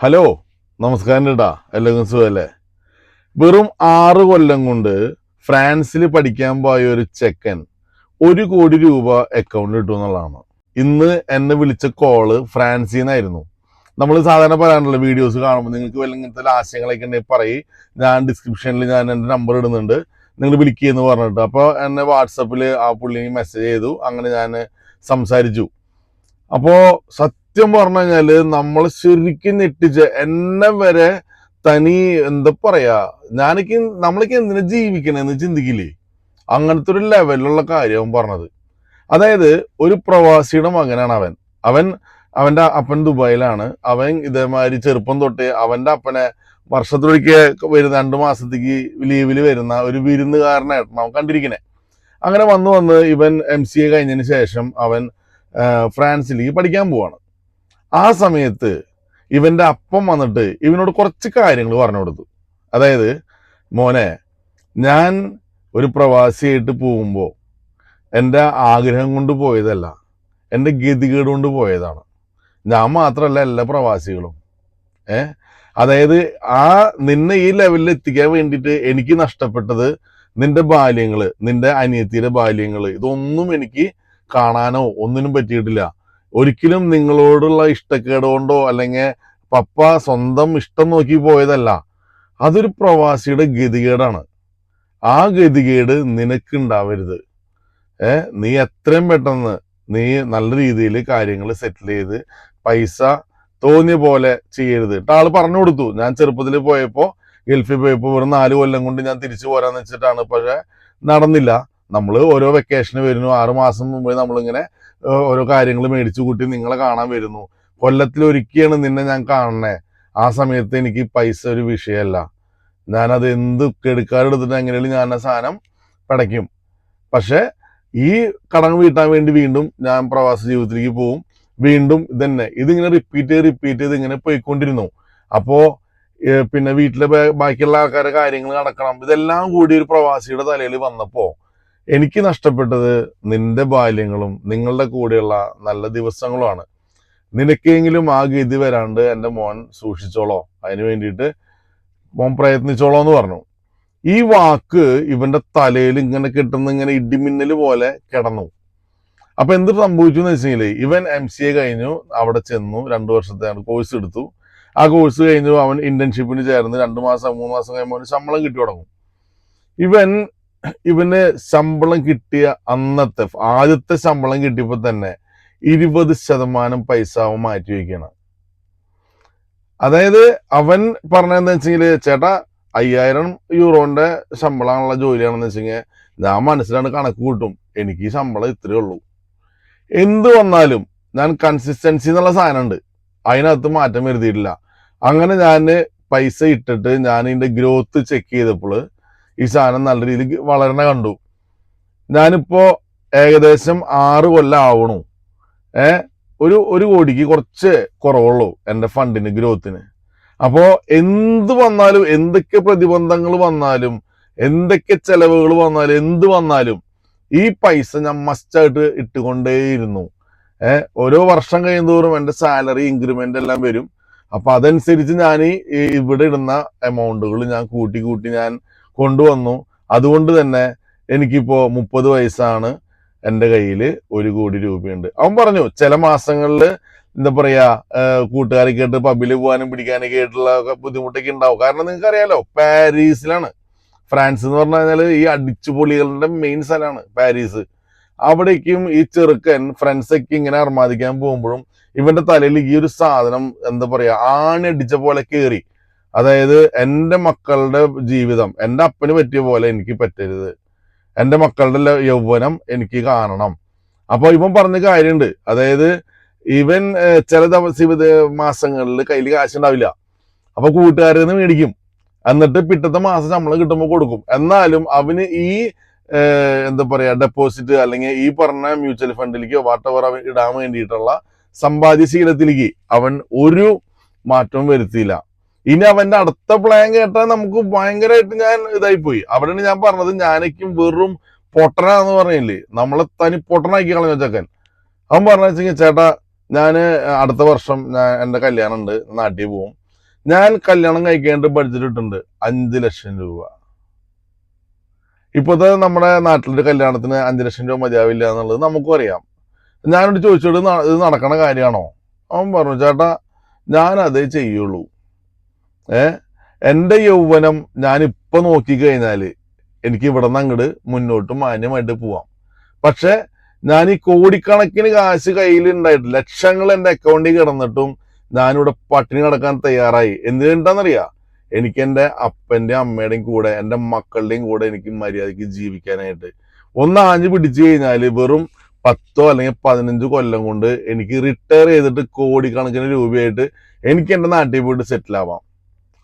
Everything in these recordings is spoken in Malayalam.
ഹലോ നമസ്കാരം ഡാ എല്ലാവർക്കും സുഖല്ലേ? വെറും ആറ് കൊല്ലം കൊണ്ട് ഫ്രാൻസിൽ പഠിക്കാൻ പോയ ഒരു ചെക്കൻ ഒരു കോടി രൂപ അക്കൗണ്ടിൽ ഇട്ടു എന്നുള്ളതാണ്. ഇന്ന് എന്നെ വിളിച്ച കോൾ ഫ്രാൻസിൽ നിന്നായിരുന്നു. നമ്മൾ സാധാരണ പറയാനുള്ള വീഡിയോസ് കാണുമ്പോൾ നിങ്ങൾക്ക് വല്ല ഇങ്ങനത്തെ ആശയങ്ങളൊക്കെ ഉണ്ടെങ്കിൽ പറയും. ഞാൻ ഡിസ്ക്രിപ്ഷനിൽ ഞാൻ എന്റെ നമ്പർ ഇടുന്നുണ്ട്. നിങ്ങൾ വിളിക്കുകയെന്ന് പറഞ്ഞിട്ട്. അപ്പോൾ എന്നെ വാട്സപ്പിൽ ആ പുള്ളി മെസ്സേജ് ചെയ്തു. അങ്ങനെ ഞാൻ സംസാരിച്ചു. അപ്പോൾ സത്യം പറഞ്ഞു കഴിഞ്ഞാൽ നമ്മൾ ശരിക്കും ഞെട്ടിച്ച് എന്നെ വരെ തനി എന്താ പറയാ ഞാനൊക്കെ നമ്മളൊക്കെ എന്തിനാ ജീവിക്കണെന്ന് ചിന്തിക്കില്ലേ? അങ്ങനത്തെ ഒരു ലെവലിലുള്ള കാര്യം പറഞ്ഞത്. അതായത് ഒരു പ്രവാസിയുടെ മകനാണ് അവൻ. അവൻ അവന്റെ അപ്പൻ ദുബായിലാണ്. അവൻ ഇതേമാതിരി ചെറുപ്പം തൊട്ട് അവന്റെ അപ്പനെ വർഷത്തിലൊരിക്കൽ വരുന്ന രണ്ടു മാസത്തേക്ക് ലീവിൽ വരുന്ന ഒരു വിരുന്നുകാരനായിട്ടാണ് അവൻ കണ്ടിരിക്കണേ. അങ്ങനെ വന്ന് വന്ന് ഇവൻ എം സി എ കഴിഞ്ഞതിന് ശേഷം അവൻ ഫ്രാൻസിലേക്ക് പഠിക്കാൻ പോവാണ്. ആ സമയത്ത് ഇവന്റെ അപ്പം വന്നിട്ട് ഇവനോട് കുറച്ച് കാര്യങ്ങൾ പറഞ്ഞു കൊടുത്തു. അതായത് മോനെ ഞാൻ ഒരു പ്രവാസിയായിട്ട് പോകുമ്പോൾ എന്റെ ആഗ്രഹം കൊണ്ട് പോയതല്ല എന്റെ ഗതികേട് കൊണ്ട് പോയതാണ്. ഞാൻ മാത്രമല്ല എല്ലാ പ്രവാസികളും. ഏ? അതായത് ആ നിന്നെ ഈ ലെവലിൽ എത്തിക്കാൻ വേണ്ടിയിട്ട് എനിക്ക് നഷ്ടപ്പെട്ടത് നിന്റെ ബാല്യങ്ങൾ നിന്റെ അനിയത്തിയുടെ ബാല്യങ്ങൾ ഇതൊന്നും എനിക്ക് കാണാനോ ഒന്നിനും പറ്റിയിട്ടില്ല. ഒരിക്കലും നിങ്ങളോടുള്ള ഇഷ്ടക്കേട് കൊണ്ടോ അല്ലെങ്കിൽ പപ്പ സ്വന്തം ഇഷ്ടം നോക്കി പോയതല്ല. അതൊരു പ്രവാസിയുടെ ഗതികേടാണ്. ആ ഗതികേട് നിനക്കുണ്ടാവരുത്. ഏ നീ എത്രയും പെട്ടെന്ന് നീ നല്ല രീതിയിൽ കാര്യങ്ങൾ സെറ്റിൽ ചെയ്ത് പൈസ തോന്നിയ പോലെ ചെയ്യരുത്. കേട്ടോ ആൾ പറഞ്ഞു കൊടുത്തു. ഞാൻ ചെറുപ്പത്തിൽ പോയപ്പോൾ ഗൾഫിൽ പോയപ്പോൾ വെറും നാല് കൊല്ലം കൊണ്ട് ഞാൻ തിരിച്ചു പോരാന്ന് വെച്ചിട്ടാണ്. പക്ഷെ നടന്നില്ല. നമ്മൾ ഓരോ വെക്കേഷന് വരുന്നു. ആറുമാസം മുമ്പ് നമ്മളിങ്ങനെ ഓരോ കാര്യങ്ങൾ മേടിച്ചു കൂട്ടി നിങ്ങളെ കാണാൻ വരുന്നു. കൊല്ലത്തിൽ ഒരുക്കിയാണ് നിന്നെ ഞാൻ കാണണേ. ആ സമയത്ത് എനിക്ക് പൈസ ഒരു വിഷയമല്ല ഞാനത് എന്ത് കെടുക്കാരെടുത്തിട്ട് എങ്ങനെയാണ് ഞാൻ ആ സാധനം പടയ്ക്കും. പക്ഷെ ഈ കടം വീട്ടാൻ വേണ്ടി വീണ്ടും ഞാൻ പ്രവാസ ജീവിതത്തിലേക്ക് പോവും. വീണ്ടും ഇതന്നെ. ഇതിങ്ങനെ റിപ്പീറ്റ് ചെയ്ത് റിപ്പീറ്റ് ചെയ്ത് ഇങ്ങനെ പോയിക്കൊണ്ടിരുന്നു. അപ്പോ ഏഹ്, പിന്നെ വീട്ടിലെ ബാക്കിയുള്ള ആൾക്കാരുടെ കാര്യങ്ങൾ നടക്കണം. ഇതെല്ലാം കൂടി ഒരു പ്രവാസിയുടെ തലയിൽ വന്നപ്പോ എനിക്ക് നഷ്ടപ്പെട്ടത് നിന്റെ ബാല്യങ്ങളും നിങ്ങളുടെ കൂടെയുള്ള നല്ല ദിവസങ്ങളുമാണ്. നിനക്കെങ്കിലും ആ ഗതി വരാണ്ട് എന്റെ മോൻ സൂക്ഷിച്ചോളോ. അതിന് വേണ്ടിയിട്ട് മോൻ പ്രയത്നിച്ചോളോ എന്ന് പറഞ്ഞു. ഈ വാക്ക് ഇവന്റെ തലയിൽ ഇങ്ങനെ കിട്ടുന്ന ഇങ്ങനെ ഇടിമിന്നൽ പോലെ കിടന്നു. അപ്പൊ എന്ത് സംഭവിച്ചു എന്ന് വെച്ചാൽ ഇവൻ എം സി എ കഴിഞ്ഞു അവിടെ ചെന്നു രണ്ടു വർഷത്തെ കോഴ്സ് എടുത്തു. ആ കോഴ്സ് കഴിഞ്ഞു അവൻ ഇന്റേൺഷിപ്പിന് ചേർന്ന് രണ്ടു മാസം മൂന്ന് മാസം കഴിയുമ്പോൾ അവന് ശമ്പളം കിട്ടി തുടങ്ങും. ഇവൻ ഇവന് ശമ്പളം കിട്ടിയ അന്നത്തെ ആദ്യത്തെ ശമ്പളം കിട്ടിയപ്പോൾ തന്നെ ഇരുപത് ശതമാനം പൈസ അവൻ മാറ്റി വയ്ക്കണം. അതായത് അവൻ പറഞ്ഞതെന്ന് വെച്ചെങ്കിൽ ചേട്ടാ അയ്യായിരം യൂറോന്റെ ശമ്പളമുള്ള ജോലിയാണെന്ന് വെച്ചെങ്കിൽ ഞാൻ മനസ്സിലാണ് കണക്ക് കൂട്ടും. എനിക്ക് ഈ ശമ്പളം ഇത്രയേ ഉള്ളൂ. എന്ത് വന്നാലും ഞാൻ കൺസിസ്റ്റൻസി എന്നുള്ള സാധനം ഉണ്ട് അതിനകത്ത് മാറ്റം വരുത്തിയിട്ടില്ല. അങ്ങനെ ഞാൻ പൈസ ഇട്ടിട്ട് ഞാൻ ഇതിന്റെ ഗ്രോത്ത് ചെക്ക് ചെയ്തപ്പോൾ ഈ സാധനം നല്ല രീതിയിൽ വളരണ കണ്ടു. ഞാനിപ്പോ ഏകദേശം ആറ് കൊല്ലം ആവണു. ഏ? ഒരു ഒരു കോടിക്ക് കുറച്ച് കുറവുള്ളൂ എന്റെ ഫണ്ടിന് ഗ്രോത്തിന്. അപ്പോ എന്ത് വന്നാലും എന്തൊക്കെ പ്രതിബന്ധങ്ങൾ വന്നാലും എന്തൊക്കെ ചെലവുകൾ വന്നാലും എന്ത് വന്നാലും ഈ പൈസ ഞാൻ മസ്റ്റായിട്ട് ഇട്ടുകൊണ്ടേയിരുന്നു. ഏഹ് ഓരോ വർഷം കഴിയുന്തോറും എന്റെ സാലറി ഇൻക്രിമെന്റ് എല്ലാം വരും. അപ്പൊ അതനുസരിച്ച് ഞാൻ ഇവിടെ ഇടുന്ന എമൗണ്ടുകൾ ഞാൻ കൂട്ടി കൂട്ടി ഞാൻ കൊണ്ടുവന്നു. അതുകൊണ്ട് തന്നെ എനിക്കിപ്പോ മുപ്പത് വയസ്സാണ് എന്റെ കയ്യിൽ ഒരു കോടി രൂപയുണ്ട്. അവൻ പറഞ്ഞു ചില മാസങ്ങളിൽ എന്താ പറയാ കൂട്ടുകാരൊക്കെ കേട്ട് പബ്ബിൽ പോകാനും പിടിക്കാനൊക്കെ ആയിട്ടുള്ള ബുദ്ധിമുട്ടൊക്കെ ഉണ്ടാവും. കാരണം നിങ്ങൾക്ക് അറിയാലോ പാരീസിലാണ്. ഫ്രാൻസ് എന്ന് പറഞ്ഞു കഴിഞ്ഞാൽ ഈ അടിച്ചുപൊളികളുടെ മെയിൻ സ്ഥലമാണ് പാരീസ്. അവിടേക്കും ഈ ചെറുക്കൻ ഫ്രണ്ട്സൊക്കെ ഇങ്ങനെ അർമാദിക്കാൻ പോകുമ്പോഴും ഇവന്റെ തലയിൽ ഈ ഒരു സാധനം എന്താ പറയാ ആണി അടിച്ച പോലെ കേറി. അതായത് എന്റെ മക്കളുടെ ജീവിതം എന്റെ അപ്പന് പറ്റിയ പോലെ എനിക്ക് പറ്റരുത്. എന്റെ മക്കളുടെ യൗവനം എനിക്ക് കാണണം. അപ്പോൾ ഇവൻ പറഞ്ഞ കാര്യമുണ്ട് അതായത് ഇവൻ ചില ദിവസം മാസങ്ങളിൽ കയ്യിൽ കാശുണ്ടാവില്ല. അപ്പൊ കൂട്ടുകാരിൽ നിന്ന് മേടിക്കും. എന്നിട്ട് പിറ്റത്തെ മാസം ശമ്പളം കിട്ടുമ്പോൾ കൊടുക്കും. എന്നാലും അവന് ഈ എന്താ പറയാ ഡെപ്പോസിറ്റ് അല്ലെങ്കിൽ ഈ പറഞ്ഞ മ്യൂച്വൽ ഫണ്ടിലേക്കോ വാട്ടവർ അവൻ ഇടാൻ വേണ്ടിയിട്ടുള്ള സമ്പാദ്യശീലത്തിലേക്ക് അവൻ ഒരു മാറ്റവും വരുത്തിയില്ല. ഇനി അവന്റെ അടുത്ത പ്ലാൻ കേട്ടാൽ നമുക്ക് ഭയങ്കരമായിട്ട് ഞാൻ ഇതായി പോയി അവിടെയാണ് ഞാൻ പറഞ്ഞത് ഞാനേക്കും വെറും പൊട്ടനാന്ന് പറഞ്ഞില്ലേ? നമ്മളെ തനി പൊട്ടനാക്കി കളഞ്ഞ ചക്കൻ അവൻ പറഞ്ഞു വെച്ചെങ്കിൽ ചേട്ടാ ഞാൻ അടുത്ത വർഷം ഞാൻ എന്റെ കല്യാണം ഉണ്ട് നാട്ടിൽ പോവും. ഞാൻ കല്യാണം കഴിക്കേണ്ട ബഡ്ജറ്റ് ഇട്ടുണ്ട് അഞ്ച് ലക്ഷം രൂപ. ഇപ്പോഴത്തെ നമ്മുടെ നാട്ടിലൊരു കല്യാണത്തിന് അഞ്ച് ലക്ഷം രൂപ മതിയാവില്ല എന്നുള്ളത് നമുക്കും അറിയാം. ഞാനോട് ചോദിച്ചോട് ഇത് നടക്കണ കാര്യമാണോ? അവൻ പറഞ്ഞു ചേട്ടാ ഞാൻ അതേ ചെയ്യുള്ളൂ. ഏ? എന്റെ യൗവനം ഞാൻ ഇപ്പൊ നോക്കിക്കഴിഞ്ഞാൽ എനിക്ക് ഇവിടെ നിന്ന് അങ്ങോട്ട് മുന്നോട്ട് മാന്യമായിട്ട് പോവാം. പക്ഷെ ഞാൻ ഈ കോടിക്കണക്കിന് കാശ് കയ്യിൽ ഉണ്ടായിട്ട് ലക്ഷങ്ങൾ എന്റെ അക്കൗണ്ടിൽ കിടന്നിട്ടും ഞാനിവിടെ പട്ടിണി കിടക്കാൻ തയ്യാറായി. എന്തിനുണ്ടെന്നറിയാ എനിക്ക് എന്റെ അപ്പന്റെ അമ്മയുടെയും കൂടെ എന്റെ മക്കളുടെയും കൂടെ എനിക്ക് മര്യാദയ്ക്ക് ജീവിക്കാനായിട്ട്. ഒന്ന് ആഞ്ഞു പിടിച്ചു കഴിഞ്ഞാൽ വെറും പത്തോ അല്ലെങ്കിൽ പതിനഞ്ച് കൊല്ലം കൊണ്ട് എനിക്ക് റിട്ടയർ ചെയ്തിട്ട് കോടിക്കണക്കിന് രൂപയായിട്ട് എനിക്ക് എന്റെ നാട്ടിൽ പോയിട്ട് സെറ്റിൽ ആവാം.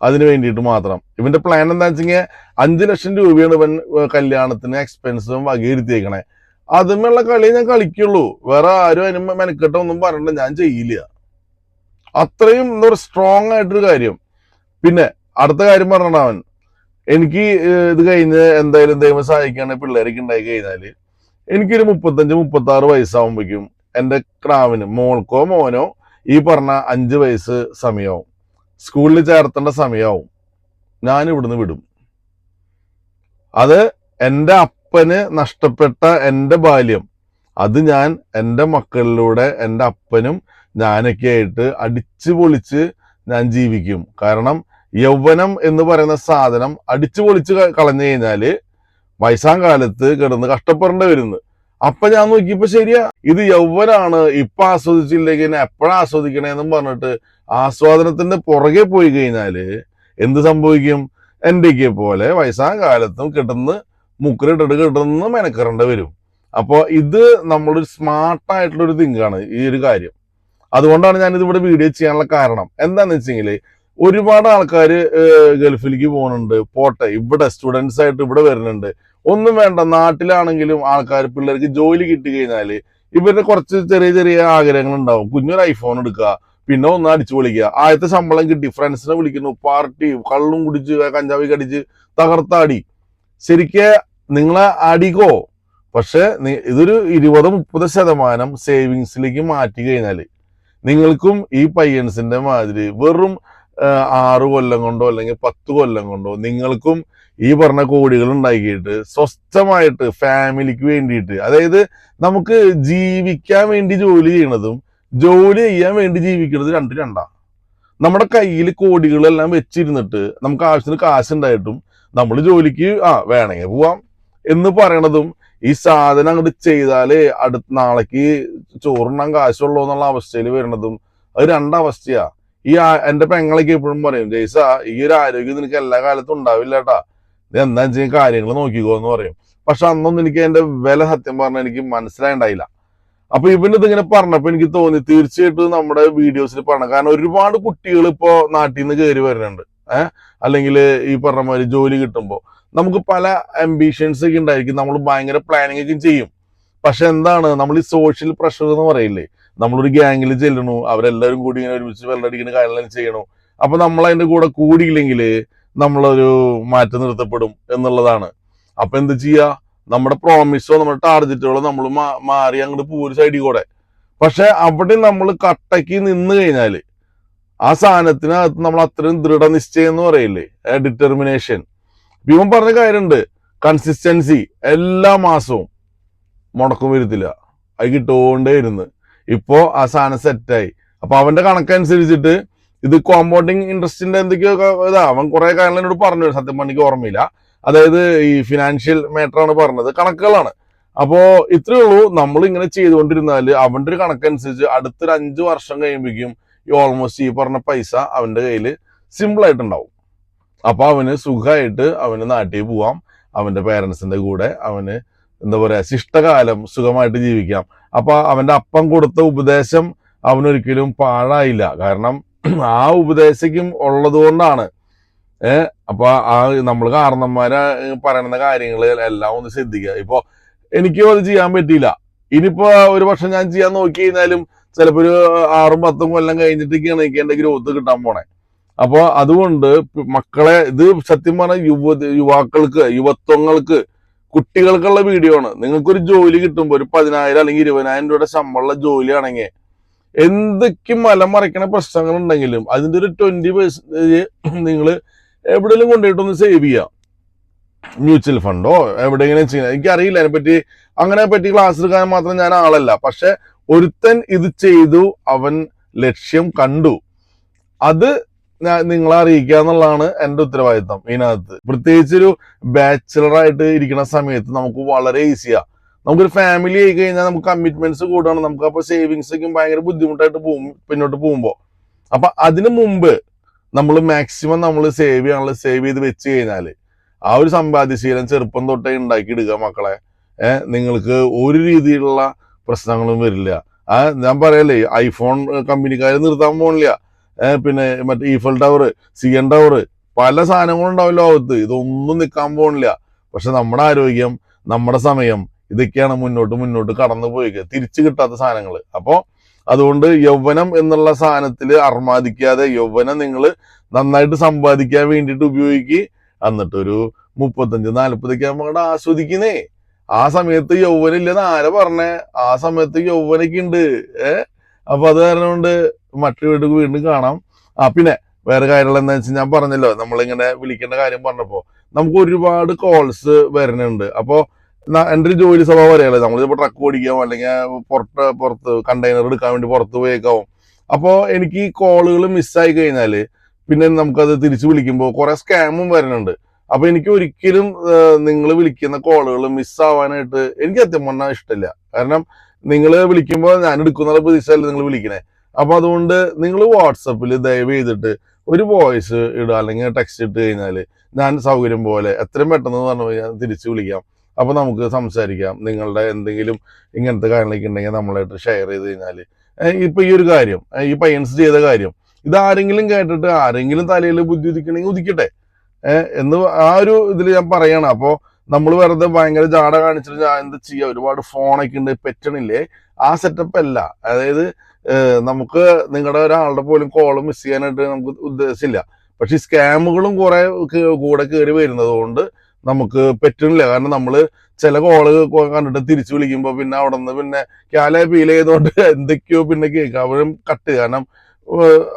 അതിന് വേണ്ടിയിട്ട് മാത്രം. ഇവന്റെ പ്ലാൻ എന്താ വെച്ചെങ്കിൽ അഞ്ചു ലക്ഷം രൂപയാണ് ഇവൻ കല്യാണത്തിന് എക്സ്പെൻസും വകയിരുത്തിയേക്കണേ അതുമുള്ള കളി ഞാൻ കളിക്കുള്ളൂ. വേറെ ആരും അതിന് മെനക്കെട്ടൊന്നും പറഞ്ഞിട്ട് ഞാൻ ചെയ്യില്ല. അത്രയും എന്താ പറയുക സ്ട്രോങ് ആയിട്ടൊരു കാര്യം. പിന്നെ അടുത്ത കാര്യം പറഞ്ഞ അവൻ. എനിക്ക് ഇത് കഴിഞ്ഞ് എന്തായാലും ദൈവം സഹായിക്കുകയാണെങ്കിൽ പിള്ളേർക്ക് ഉണ്ടായി കഴിഞ്ഞാൽ. എനിക്കൊരു മുപ്പത്തഞ്ച് മുപ്പത്തി ആറ് വയസ്സാകുമ്പോഴേക്കും എന്റെ ക്രാവിന് മോൾക്കോ മോനോ ഈ പറഞ്ഞ അഞ്ച് വയസ്സ് സമയമാവും സ്കൂളിൽ ചേർത്തേണ്ട സമയമാവും ഞാൻ ഇവിടുന്ന് വിടും. അത് എന്റെ അപ്പന് നഷ്ടപ്പെട്ട എന്റെ ബാല്യം. അത് ഞാൻ എന്റെ മക്കളിലൂടെ എന്റെ അപ്പനും ഞാനൊക്കെ ആയിട്ട് അടിച്ചു പൊളിച്ച് ഞാൻ ജീവിക്കും. കാരണം യൗവനം എന്ന് പറയുന്ന സാധനം അടിച്ചു പൊളിച്ച് കളഞ്ഞു കഴിഞ്ഞാൽ വയസ്സാം കാലത്ത് കിടന്ന് കഷ്ടപ്പെടേണ്ടി വരുന്നു. അപ്പൊ ഞാൻ നോക്കിയപ്പോ ശരിയാ ഇത് യൗവനാണ്. ഇപ്പൊ ആസ്വദിച്ചില്ലെങ്കിൽ എപ്പോഴാ ആസ്വദിക്കണേന്നും പറഞ്ഞിട്ട് ആസ്വാദനത്തിന്റെ പുറകെ പോയി കഴിഞ്ഞാൽ എന്ത് സംഭവിക്കും? എന്റെയൊക്കെ പോലെ വയസ്സാം കാലത്തും കിടന്ന് മുക്കിലിട്ടിട്ട് കിടന്ന് മെനക്കറേണ്ടി വരും. അപ്പൊ ഇത് നമ്മളൊരു സ്മാർട്ടായിട്ടുള്ളൊരു തിങ്കാണ് ഈ ഒരു കാര്യം. അതുകൊണ്ടാണ് ഞാൻ ഇത് ഇവിടെ വീഡിയോ ചെയ്യാനുള്ള കാരണം. എന്താന്ന് വെച്ചെങ്കിൽ ഒരുപാട് ആൾക്കാർ ഗൾഫിലേക്ക് പോകുന്നുണ്ട് പോട്ടെ ഇവിടെ സ്റ്റുഡൻസ് ആയിട്ട് ഇവിടെ വരുന്നുണ്ട്. ഒന്നും വേണ്ട നാട്ടിലാണെങ്കിലും ആൾക്കാർ പിള്ളേർക്ക് ജോലി കിട്ടി കഴിഞ്ഞാൽ ഇവരുടെ കുറച്ച് ചെറിയ ചെറിയ ആഗ്രഹങ്ങൾ ഉണ്ടാവും കുഞ്ഞൊരു ഐഫോൺ എടുക്കുക പിന്നെ ഒന്ന് അടിച്ചു പൊളിക്കുക. ആദ്യത്തെ ശമ്പളം കിട്ടി. ഫ്രണ്ട്സിനെ വിളിക്കുന്നു. പാർട്ടി കള്ളും കുടിച്ച് കഞ്ചാവി കടിച്ച് തകർത്താടി. ശരിക്ക് നിങ്ങളെ അടിക്കോ? പക്ഷെ ഇതൊരു ഇരുപത് മുപ്പത് ശതമാനം സേവിങ്സിലേക്ക് മാറ്റി കഴിഞ്ഞാൽ നിങ്ങൾക്കും ഈ പയ്യൻസിന്റെ മാതിരി വെറും ആറ് കൊല്ലം കൊണ്ടോ അല്ലെങ്കിൽ പത്ത് കൊല്ലം കൊണ്ടോ നിങ്ങൾക്കും ഈ പറഞ്ഞ കോടികൾ ഉണ്ടാക്കിയിട്ട് സ്വസ്ഥമായിട്ട് ഫാമിലിക്ക് വേണ്ടിയിട്ട് അതായത് നമുക്ക് ജീവിക്കാൻ വേണ്ടി ജോലി ചെയ്യണതും ജോലി ചെയ്യാൻ വേണ്ടി ജീവിക്കുന്നത് രണ്ട് രണ്ടാണ് നമ്മുടെ കയ്യിൽ കോടികളെല്ലാം വെച്ചിരുന്നിട്ട് നമുക്ക് ആവശ്യത്തിന് കാശ് ഉണ്ടായിട്ടും നമ്മൾ ജോലിക്ക് ആ വേണമെങ്കിൽ പോവാം. എന്ന് പറയണതും ഈ സാധനം അങ്ങോട്ട് ചെയ്താലേ അടുത്ത നാളേക്ക് ചോറുണ്ണാൻ കാശുള്ളൂ എന്നുള്ള അവസ്ഥയിൽ വരുന്നതും അത് രണ്ടവസ്ഥയാ. ഈ എന്റെ പെങ്ങളൊക്കെ എപ്പോഴും പറയും ജയ്സ ഈ ഒരു ആരോഗ്യം നിനക്ക് എല്ലാ കാലത്തും ഉണ്ടാവില്ല കേട്ടാ ഇത് എന്താ കാര്യങ്ങൾ നോക്കിക്കോ എന്ന് പറയും. പക്ഷെ അന്നൊന്നും എനിക്ക് എന്റെ വില സത്യം പറഞ്ഞാൽ എനിക്ക് മനസ്സിലായിണ്ടായില്ല. അപ്പൊ ഇവന് ഇങ്ങനെ പറഞ്ഞപ്പോ എനിക്ക് തോന്നി തീർച്ചയായിട്ടും നമ്മുടെ വീഡിയോസിൽ പറയണം കാരണം ഒരുപാട് കുട്ടികൾ ഇപ്പോ നാട്ടിൽ നിന്ന് കയറി വരുന്നുണ്ട്. ഏഹ് അല്ലെങ്കിൽ ഈ പറഞ്ഞ മാതിരി ജോലി കിട്ടുമ്പോൾ നമുക്ക് പല അംബിഷൻസ് ഒക്കെ ഉണ്ടായിരിക്കും. നമ്മൾ ഭയങ്കര പ്ലാനിങ് ഒക്കെ ചെയ്യും. പക്ഷെ എന്താണ്? നമ്മൾ ഈ സോഷ്യൽ പ്രഷർ എന്ന് പറയില്ലേ? നമ്മളൊരു ഗ്യാങ്ങിൽ ചെല്ലണു. അവരെല്ലാവരും കൂടി ഇങ്ങനെ ഒരുമിച്ച് വെള്ളടിക്കുന്ന കാര്യങ്ങളും ചെയ്യണു. അപ്പൊ നമ്മൾ അതിന്റെ കൂടെ കൂടിയില്ലെങ്കിൽ നമ്മളൊരു മാറ്റി നിർത്തപ്പെടും എന്നുള്ളതാണ്. അപ്പൊ എന്ത് ചെയ്യാ? നമ്മുടെ പ്രോമിസോ നമ്മുടെ ടാർഗറ്റുകളോ നമ്മൾ മാറി അങ്ങോട്ട് പോരു സൈഡിൽ കൂടെ. പക്ഷെ അവിടെ നമ്മൾ കട്ടയ്ക്ക് നിന്ന് കഴിഞ്ഞാൽ ആ സാധനത്തിനകത്ത് നമ്മൾ അത്രയും ദൃഢനിശ്ചയം എന്ന് പറയില്ലേ ഡിറ്റർമിനേഷൻ ഇവൻ പറഞ്ഞ കാര്യമുണ്ട്. കൺസിസ്റ്റൻസി എല്ലാ മാസവും മുടക്കം വരുത്തില്ല. അത് കിട്ടുകൊണ്ടേ ഇരുന്ന് ഇപ്പോൾ ആ സാധനം സെറ്റായി അപ്പൊ അവന്റെ കണക്കനുസരിച്ചിട്ട് ഇത് കോമ്പൗണ്ടിങ് ഇൻട്രസ്റ്റിന്റെ എന്തൊക്കെയോ ഇതാ അവൻ കുറെ കാര്യങ്ങൾ എന്നോട് പറഞ്ഞു. സത്യം പണിക്ക് ഓർമ്മയില്ല. അതായത് ഈ ഫിനാൻഷ്യൽ മാറ്റർ ആണ് പറഞ്ഞത് കണക്കുകളാണ്. അപ്പോ ഇത്രയേ ഉള്ളൂ. നമ്മൾ ഇങ്ങനെ ചെയ്തുകൊണ്ടിരുന്നാൽ അവന്റെ ഒരു കണക്കനുസരിച്ച് അടുത്തൊരു അഞ്ചു വർഷം കഴിയുമ്പോഴേക്കും ഈ ഓൾമോസ്റ്റ് ഈ പറഞ്ഞ പൈസ അവന്റെ കയ്യിൽ സിമ്പിൾ ആയിട്ടുണ്ടാവും. അപ്പൊ അവന് സുഖമായിട്ട് അവന് നാട്ടിൽ പോവാം. അവന്റെ പേരൻസിന്റെ കൂടെ അവന് എന്താ പറയുക ശിഷ്ടകാലം സുഖമായിട്ട് ജീവിക്കാം. അപ്പോൾ അവന്റെ അപ്പം കൊടുത്ത ഉപദേശം അവനൊരിക്കലും പാഴായില്ല. കാരണം ആ ഉപദേശിക്കും ഉള്ളത് കൊണ്ടാണ് ഏഹ് അപ്പൊ ആ നമ്മൾ കാരണന്മാരെ പറയുന്ന കാര്യങ്ങൾ എല്ലാം ഒന്ന് ശ്രദ്ധിക്കുക ഇപ്പൊ എനിക്കും അത് ചെയ്യാൻ പറ്റിയില്ല. ഇനിയിപ്പോ ഒരു പക്ഷെ ഞാൻ ചെയ്യാൻ നോക്കി കഴിഞ്ഞാലും ചിലപ്പോ ഒരു ആറും പത്തും കൊല്ലം കഴിഞ്ഞിട്ടൊക്കെയാണ് എനിക്ക് എന്റെ ഗ്രോത്ത് കിട്ടാൻ പോണേ. അപ്പൊ അതുകൊണ്ട് മക്കളെ ഇത് സത്യം പറഞ്ഞ യുവ യുവാക്കൾക്ക് യുവത്വങ്ങൾക്ക് കുട്ടികൾക്കുള്ള വീഡിയോ ആണ്. നിങ്ങൾക്കൊരു ജോലി കിട്ടുമ്പോൾ ഒരു പതിനായിരം അല്ലെങ്കിൽ ഇരുപതിനായിരം രൂപയുടെ ശമ്പളമുള്ള ജോലിയാണെങ്കിൽ എന്തൊക്കെ മലമറിക്കണ പ്രശ്നങ്ങൾ ഉണ്ടെങ്കിലും അതിന്റെ ഒരു ട്വന്റി പെർസെന്റേജ് നിങ്ങൾ എവിടെയെങ്കിലും കൊണ്ടുപോയിട്ടൊന്ന് സേവ് ചെയ്യാം. മ്യൂച്വൽ ഫണ്ടോ എവിടെയെങ്കിലും ചെയ്യാം എനിക്കറിയില്ല അതിനെപ്പറ്റി. അങ്ങനെ പറ്റി ക്ലാസ് എടുക്കാൻ മാത്രം ഞാൻ ആളല്ല. പക്ഷെ ഒരുത്തൻ ഇത് ചെയ്തു അവൻ ലക്ഷ്യം കണ്ടു. അത് ഞാൻ നിങ്ങളെ അറിയിക്കുക എന്നുള്ളതാണ് എന്റെ ഉത്തരവാദിത്തം ഇതിനകത്ത്. പ്രത്യേകിച്ച് ഒരു ബാച്ചിലർ ആയിട്ട് ഇരിക്കുന്ന സമയത്ത് നമുക്ക് വളരെ ഈസിയാ നമുക്കൊരു ഫാമിലി ആയി കഴിഞ്ഞാൽ നമുക്ക് കമ്മിറ്റ്മെന്റ്സ് കൂടാണ് നമുക്ക് അപ്പൊ സേവിങ്സ് ഒക്കെ ഭയങ്കര ബുദ്ധിമുട്ടായിട്ട് പോകും പിന്നോട്ട് പോകുമ്പോൾ അപ്പൊ അതിനു മുമ്പ് നമ്മൾ മാക്സിമം നമ്മൾ സേവ് ചെയ്യാനുള്ള സേവ് ചെയ്ത് വെച്ച് കഴിഞ്ഞാൽ ആ ഒരു സമ്പാദ്യശീലം ചെറുപ്പം തൊട്ടേ ഉണ്ടാക്കിയെടുക്കുക മക്കളെ. ഏഹ് നിങ്ങൾക്ക് ഒരു രീതിയിലുള്ള പ്രശ്നങ്ങളും വരില്ല. ആ ഞാൻ പറയല്ലേ ഐഫോൺ കമ്പനിക്കാർ നിർത്താൻ പോണില്ല. പിന്നെ മറ്റേ Eiffel tower C N tower പല സാധനങ്ങളും ഉണ്ടാവും ലോകത്ത്. ഇതൊന്നും നിൽക്കാൻ പോണില്ല. പക്ഷെ നമ്മുടെ ആരോഗ്യം നമ്മുടെ സമയം ഇതൊക്കെയാണ് മുന്നോട്ട് മുന്നോട്ട് കടന്നു പോയിക്കുക തിരിച്ചു കിട്ടാത്ത സാധനങ്ങൾ അപ്പോൾ അതുകൊണ്ട് യൗവനം എന്നുള്ള സാധനത്തിൽ അർമാദിക്കാതെ യൗവനം നിങ്ങൾ നന്നായിട്ട് സമ്പാദിക്കാൻ വേണ്ടിയിട്ട് ഉപയോഗിക്കുക എന്നിട്ടൊരു മുപ്പത്തഞ്ച് ആകുമ്പോൾ അങ്ങോട്ട് ആസ്വദിക്കുന്നേ. ആ സമയത്ത് യൗവനം ഇല്ലെന്ന് ആരെ പറഞ്ഞേ? ആ സമയത്ത് യൗവനൊക്കെ ഉണ്ട് ഏ? അപ്പൊ അത് കാരണം കൊണ്ട് മറ്റു വീട്ടിൽ വീണ്ടും കാണാം. ആ പിന്നെ വേറെ കാര്യങ്ങൾ എന്താ വെച്ചാൽ ഞാൻ പറഞ്ഞല്ലോ നമ്മളിങ്ങനെ വിളിക്കേണ്ട കാര്യം പറഞ്ഞപ്പോ നമുക്ക് ഒരുപാട് കോൾസ് വരുന്നുണ്ട്. അപ്പോ ന- എന്റെ ജോലി സ്വഭാവം അറിയാലോ നമ്മളിപ്പോ ട്രക്ക് ഓടിക്കാം അല്ലെങ്കിൽ പുറത്ത് പുറത്ത് കണ്ടെയ്നർ എടുക്കാൻ വേണ്ടി പുറത്ത് പോയേക്കാവും. അപ്പോ എനിക്ക് ഈ കോളുകൾ മിസ്സായി കഴിഞ്ഞാൽ പിന്നെ നമുക്കത് തിരിച്ചു വിളിക്കുമ്പോൾ കുറെ സ്കാമും വരുന്നുണ്ട് അപ്പൊ എനിക്ക് ഒരിക്കലും നിങ്ങൾ വിളിക്കുന്ന കോളുകൾ മിസ്സാവാനായിട്ട് എനിക്ക് സത്യം പറഞ്ഞാൽ ഇഷ്ടമില്ല. കാരണം നിങ്ങൾ വിളിക്കുമ്പോൾ ഞാൻ എടുക്കുന്ന പ്രതീക്ഷയല്ല നിങ്ങൾ വിളിക്കണേ. അപ്പൊ അതുകൊണ്ട് നിങ്ങൾ വാട്സപ്പിൽ ദയവ് ചെയ്തിട്ട് ഒരു വോയിസ് ഇടുക അല്ലെങ്കിൽ ടെക്സ്റ്റ് ഇട്ട് കഴിഞ്ഞാൽ ഞാൻ സൗകര്യം പോലെ എത്രയും പെട്ടെന്ന് പറഞ്ഞു കഴിഞ്ഞാൽ തിരിച്ചു വിളിക്കാം. അപ്പൊ നമുക്ക് സംസാരിക്കാം. നിങ്ങളുടെ എന്തെങ്കിലും ഇങ്ങനത്തെ കാര്യങ്ങളൊക്കെ ഉണ്ടെങ്കിൽ നമ്മളായിട്ട് ഷെയർ ചെയ്ത് കഴിഞ്ഞാൽ ഇപ്പൊ ഈ ഒരു കാര്യം ഈ പയ്യൻസ് ചെയ്ത കാര്യം ഇത് ആരെങ്കിലും കേട്ടിട്ട് ആരെങ്കിലും തലയിൽ ബുദ്ധി ഉദിക്കണമെങ്കിൽ ഉദിക്കട്ടെ. എന്ന് ആ ഒരു ഇതിൽ ഞാൻ പറയണം. അപ്പോൾ നമ്മൾ വെറുതെ ഭയങ്കര ജാട കാണിച്ചിട്ട് ഞാൻ എന്താ ചെയ്യാ? ഒരുപാട് ഫോണൊക്കെ ഉണ്ട് പെറ്റണില്ലേ? ആ സെറ്റപ്പ് അല്ല. അതായത് നമുക്ക് നിങ്ങളുടെ ഒരാളുടെ പോലും കോൾ മിസ് ചെയ്യാനായിട്ട് നമുക്ക് ഉദ്ദേശമില്ല പക്ഷെ സ്കാമുകളും കുറെ കൂടെ കയറി വരുന്നത് കൊണ്ട് നമുക്ക് പറ്റുന്നില്ല. കാരണം നമ്മൾ ചില കോൾ കണ്ടിട്ട് തിരിച്ചു വിളിക്കുമ്പോൾ പിന്നെ അവിടെ നിന്ന് പിന്നെ ക്യാല ഫീൽ ചെയ്തോണ്ട് എന്തൊക്കെയോ പിന്നെ കേൾക്കാം. കട്ട് കാരണം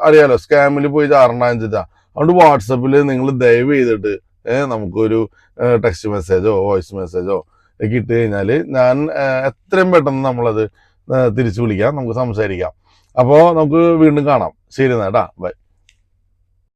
അറിയാലോ സ്കാമിൽ പോയി ചാറണ്ടാന്ന് വെച്ചാൽ അതുകൊണ്ട് വാട്സപ്പിൽ നിങ്ങൾ ദയവ് ചെയ്തിട്ട് നമുക്കൊരു ടെക്സ്റ്റ് മെസ്സേജോ വോയിസ് മെസ്സേജോ ഒക്കെ ഇട്ട് കഴിഞ്ഞാൽ ഞാൻ എത്രയും പെട്ടെന്ന് നമ്മളത് തിരിച്ചു വിളിക്കാം. നമുക്ക് സംസാരിക്കാം. അപ്പോൾ നമുക്ക് വീണ്ടും കാണാം. ശരി എന്നാ കേട്ടാ ബൈ.